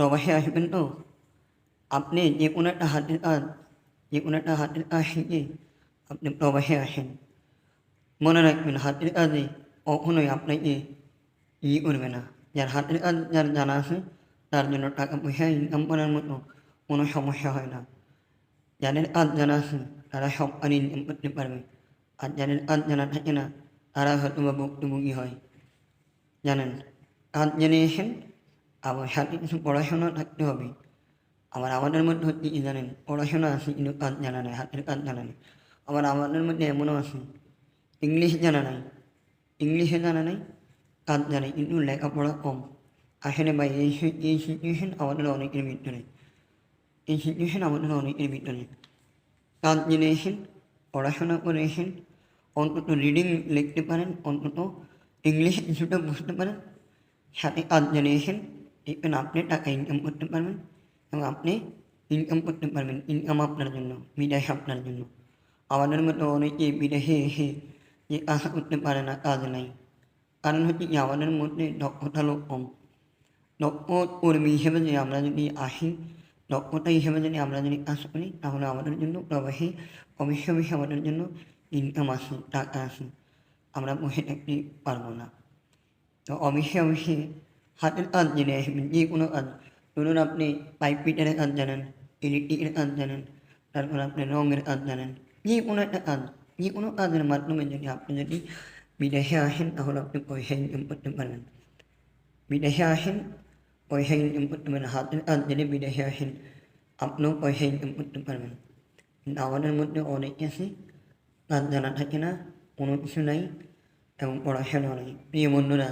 প্রবাসে আসবেন তো? আপনি যে কোনো একটা হাতের কাজ যে কোনো একটা হাতের কাজ শিখে আপনি প্রবাসে আসেন। মনে রাখবেন হাতের কাজে কখনোই আপনাকে ই করবে না। যার হাতের কাজ, যার জানা আছে, তার জন্য টাকা পয়সা ইনকাম করার মতো কোনো সমস্যা হয় না। যাদের কাজ জানা আছে, তারা সব কাজ ইনকাম করতে পারবে। আর যাদের কাজ জানা থাকে না, তারা হয়তো বা ভুক্তভোগী হয়। জানেন? কাজ জেনে এসেন আবার সাথে কিছু পড়াশোনা থাকতে হবে। আবার আমাদের মধ্যে হচ্ছে কি জানেন? পড়াশোনা আছে কিন্তু কাজ জানা নেই, হাতের কাজ জানা নেই। আবার আমাদের মধ্যে এমনও আছে, ইংলিশ জানা নাই ইংলিশে জানা নেই, কাজ জানে, কিন্তু লেখাপড়া কম। আসলে ভাই, এই এই সিচুয়েশন আমাদের অনেকের ভিতরে। এই সিচুয়েশন আমাদের অনেকের ভিতরে। কাজ জেনে এসেন পড়াশোনা করে এসেন অন্তত রিডিং লিখতে পারেন, অন্তত ইংলিশ কিছুটা বুঝতে পারেন, সাথে কাজ জেনে এসেন দেখবেন আপনি টাকা ইনকাম করতে পারবেন এবং আপনি ইনকাম করতে পারবেন ইনকাম আপনার জন্য বিদেশ আপনার জন্য আমাদের মতো অনেকে বিদেশে এসে যে আশা করতে পারে না কাজ নাই কারণ হচ্ছে কি আমাদের মধ্যে দক্ষতা লোক কম দক্ষ কর্মী হিসেবে যদি আমরা যদি আসি দক্ষতা হিসেবে যদি আমরা যদি কাজ করি তাহলে আমাদের জন্য প্রবাসী অবশ্যই অবশ্যই আমাদের জন্য ইনকাম আসে টাকা আসে আমরা বসে থাকতে পারব না তো অবশ্যই অবশ্যই হাতের কাজ জেনে যে কোনো কাজ ধরুন আপনি পাইপ ফিটারের কাজ জানেন ইলেকট্রিকের কাজ জানেন তারপর আপনি রঙের কাজ জানেন যে কোনো একটা কাজ যে কোনো কাজের মাধ্যমে যদি আপনি যদি বিদেশে আসেন তাহলে আপনি পয়সা ইনকাম করতে পারবেন বিদেশে আসেন পয়সা ইনকাম করতে পারেন হাতের কাজ জেনে বিদেশে আসেন আপনিও পয়সা ইনকাম করতে পারবেন আমাদের মধ্যে অনেক আছে কাজ জানা থাকে না কোনো কিছু নাই এবং পড়াশোনা নেই প্রিয় বন্ধুরা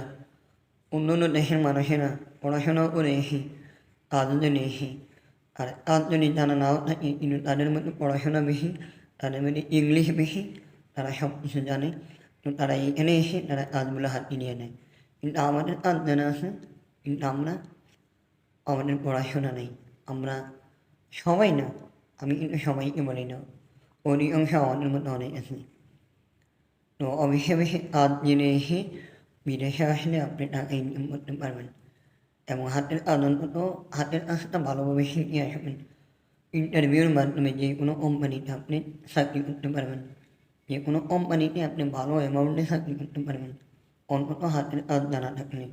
দেশের মানুষেরা পড়াশোনাও করে এসে কাজও জেনে এসে আর কাজ যদি জানা নাও থাকে কিন্তু তাদের মধ্যে পড়াশোনা বেশি তাদের মধ্যে ইংলিশ বেশি তারা সব কিছু জানে তো তারা এখানে এসে তারা কাজগুলো হাতে নিয়ে নেয় কিন্তু আমাদের কাজ জানা আছে কিন্তু আমরা আমাদের পড়াশোনা নেই আমরা সবাই না আমি কিন্তু সবাইকে বলি না অধিকাংশ আমাদের মধ্যে অনেক আছে তো অবশ্যই কাজ জেনে এসে বিদেশে আসলে আপনি টাকা ইনকাম করতে পারবেন এবং হাতের অন্তত হাতের কাজটা ভালোভাবে শিখে আসবেন ইন্টারভিউর মাধ্যমে যে কোনো কোম্পানিতে আপনি চাকরি করতে পারবেন যে কোনো কোম্পানিতে আপনি ভালো অ্যামাউন্টে চাকরি করতে পারবেন অন্তত হাতের কাজ জানা থাকলে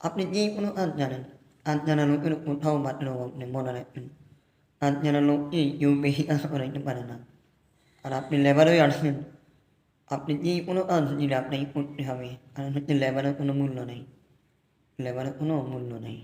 আপনি যে কোনো কাজ জানেন কাজ জানা লোকের কোথাও মাত্র আপনি মনে রাখবেন কাজ জানা লোককে কেউ বেশি কাজ করাইতে পারে না আর আপনি লেবারই আসছেন আপনি যে কোনো কাজ যদি আপনাকে করতে হবে কারণ হচ্ছে লেবারের কোনো মূল্য নেই। লেবারের কোনো মূল্য নেই।